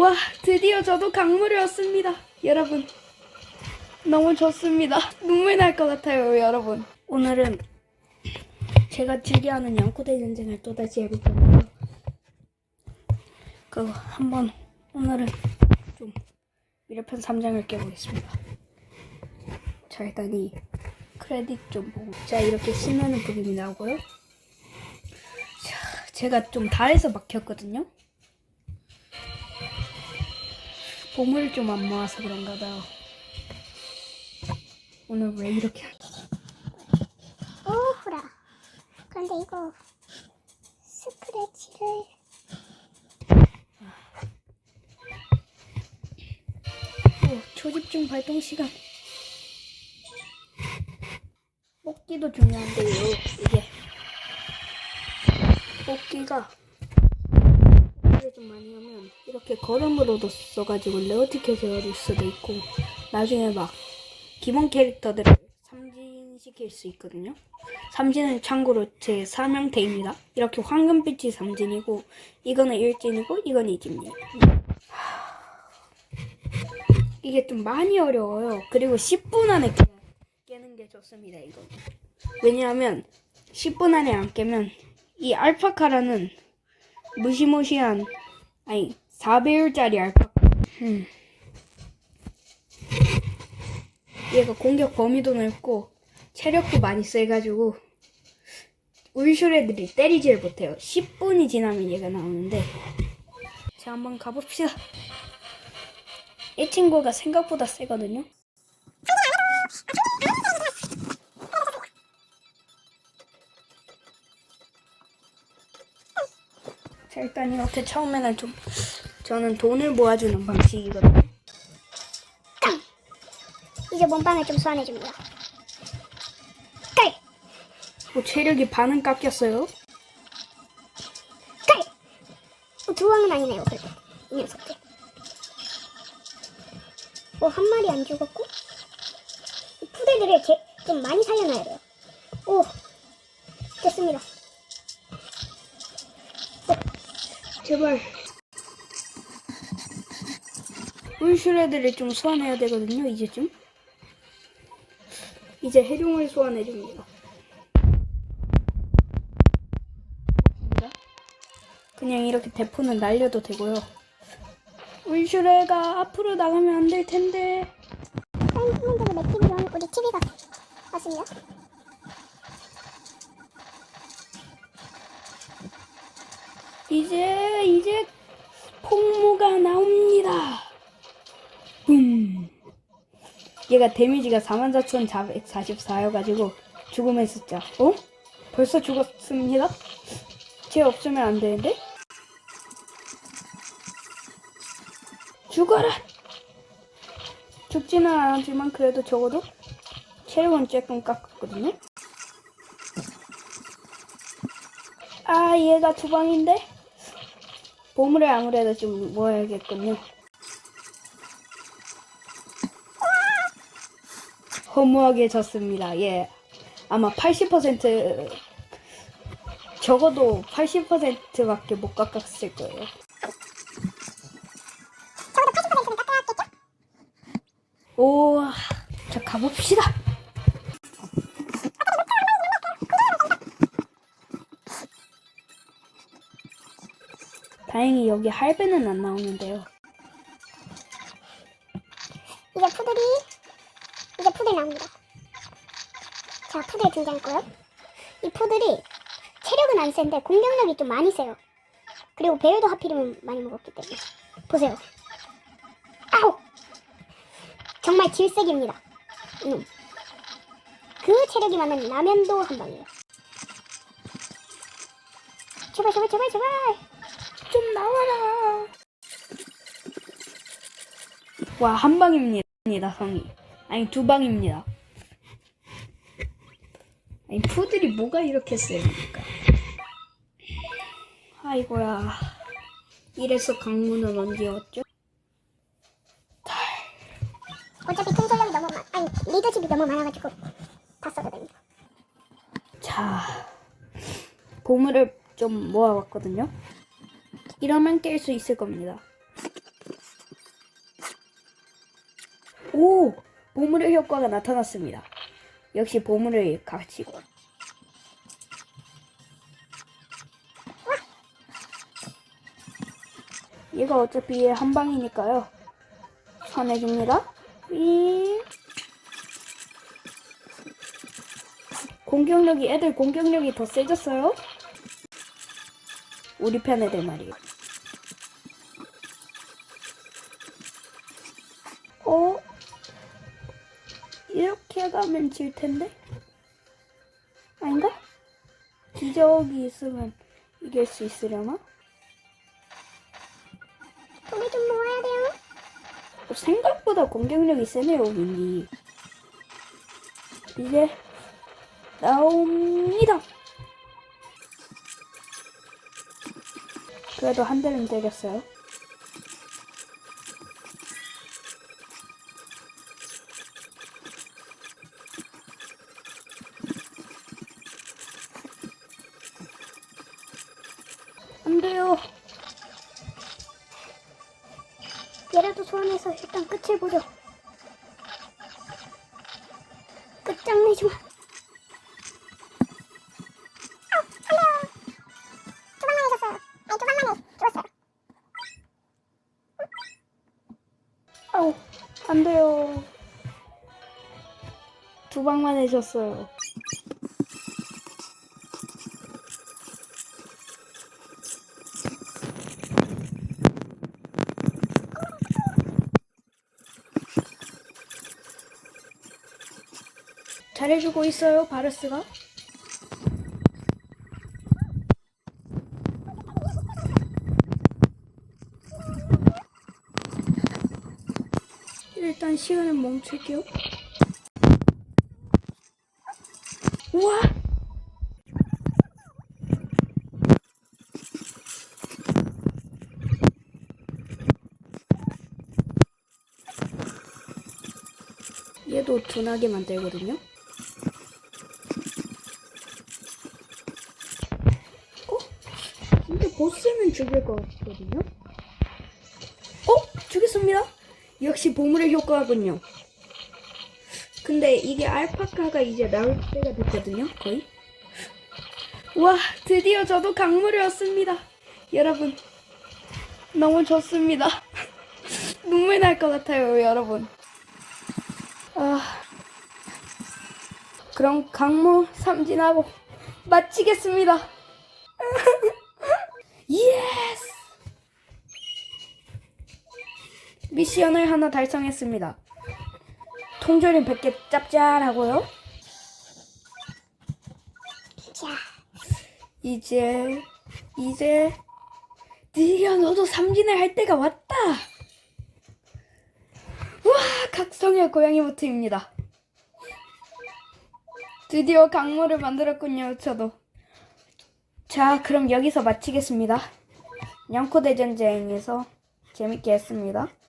와, 드디어 저도 강물을 얻습니다. 여러분. 너무 좋습니다. 눈물 날 것 같아요, 여러분. 오늘은 제가 즐겨하는 양코대 전쟁을 또다시 해볼 건데요. 그거 한번 오늘은 좀 미래편 3장을 깨보겠습니다. 자, 일단 이 크레딧 좀 보고. 자, 이렇게 쓰면은 그림이 나오고요. 자, 제가 좀 달에서 막혔거든요. 보물을 좀 안 모아서 그런가 봐요. 오늘 왜 이렇게 오 호라. 그런데 이거 스크래치를 오, 초집중 발동 시간. 뽑기도 중요한데요. 이게 뽑기가 뽑기를 좀 많이 하면 이렇게 걸음으로도 써가지고 레어티켓을 얻을 수도 있고 나중에 막 기본 캐릭터들을 삼진시킬 수 있거든요. 삼진은 참고로 제 사명태입니다. 이렇게 황금빛이 삼진이고 이거는 일진이고 이건 이진이에요. 이게 좀 많이 어려워요. 그리고 10분 안에 깨- 깨는 게 좋습니다, 이거. 왜냐하면 10분 안에 안 깨면 이 알파카라는 무시무시한 아니 4배율짜리 알파카 음. 얘가 공격 범위도 넓고 체력도 많이 세가지고 울슈레들이 때리질 못해요. 10분이 지나면 얘가 나오는데 자 한번 가봅시다. 이 친구가 생각보다 세거든요. 자, 일단 이렇게 처음에는 좀 저는 돈을 모아주는 방식이거든요. 이제 몸빵을 좀 소환해줍니다. 깔! 뭐 체력이 반은 깎였어요. 깔! 어, 두 왕은 아니네요, 그래도. 이 녀석들. 뭐, 한 마리 안 죽었고. 이 푸대들을 제, 좀 많이 살려놔야 돼요. 오! 됐습니다. 제발. 울슈레들을 좀 소환해야 되거든요, 이제쯤. 이제 해룡을 소환해줍니다. 그냥 이렇게 대포는 날려도 되고요. 울슈레가 앞으로 나가면 안 될 텐데. 사인분들을 맥히면 우리 TV가 왔습니다. 이제 이제 폭무가 나옵니다. 붐. 얘가 데미지가 44,444여가지고 죽음의 숫자. 어? 벌써 죽었습니다. 쟤 없으면 안 되는데? 죽어라. 죽지는 않았지만 그래도 적어도 체력은 조금 깎았거든요. 아 얘가 두 방인데? 보물을 아무래도 좀 모아야겠군요. 허무하게 졌습니다. 예. 아마 80% 적어도 80%밖에 못 깎았을 거예요. 적어도 80%는 깎아야겠죠? 오, 자 가봅시다. 다행히 여기 할배는 안 나오는데요. 이제 푸들이 이제 푸들 나옵니다. 자 푸들 등장했고요. 이 푸들이 체력은 안 센데 공격력이 좀 많이 세요. 그리고 배율도 하필이면 많이 먹었기 때문에 보세요. 아우 정말 질색입니다. 이놈. 그 체력이 많은 라면도 한 방이에요. 제발 제발 제발 제발. 좀 나와라. 와, 한 방입니다, 성이. 아니, 두 방입니다. 아니, 푸들이 뭐가 이렇게 셉니까? 아이고야. 이래서 강문은 언제 왔죠? 어차피 통솔력이 너무 많 아니 리더십이 너무 많아가지고 다 써거든요. 자, 보물을 좀 모아왔거든요. 이러면 깰 수 있을 겁니다. 오! 보물의 효과가 나타났습니다. 역시 보물을 가지고. 얘가 어차피 한 방이니까요. 선해줍니다. 윙. 공격력이 애들 공격력이 더 세졌어요. 우리 편 애들 말이에요. 이렇게 가면 질 텐데? 아닌가? 기적이 있으면 이길 수 있으려나? 돈을 좀 모아야 돼요. 어, 생각보다 공격력이 세네요, 윈디. 이제 나옵니다. 그래도 한 대는 때렸어요. 안 돼요. 얘라도 소환해서 일단 끝을 보죠. 끝장내지 마. 아, 안안 돼요. 두 방만 해줬어요. 잘해주고 있어요, 바르스가. 일단 시간을 멈출게요. 우와! 얘도 둔하게 만들거든요. 어? 근데 보스는 죽일 것 같거든요. 어? 죽였습니다. 역시 보물의 효과군요. 근데 이게 알파카가 이제 나올 때가 됐거든요. 거의. 와, 드디어 저도 강물을 얻습니다. 여러분, 너무 좋습니다. 눈물 날 것 같아요, 여러분. 아, 그럼 강물 삼진하고 마치겠습니다. 예스! 미션을 하나 달성했습니다. 통조림 100개 짭짤하고요. 자, 이제 이제 드디어 너도 삼진을 할 때가 왔다. 와, 각성의 고양이 모트입니다. 드디어 강물을 만들었군요, 저도. 자, 그럼 여기서 마치겠습니다. 냥코 대전쟁에서 재밌게 했습니다.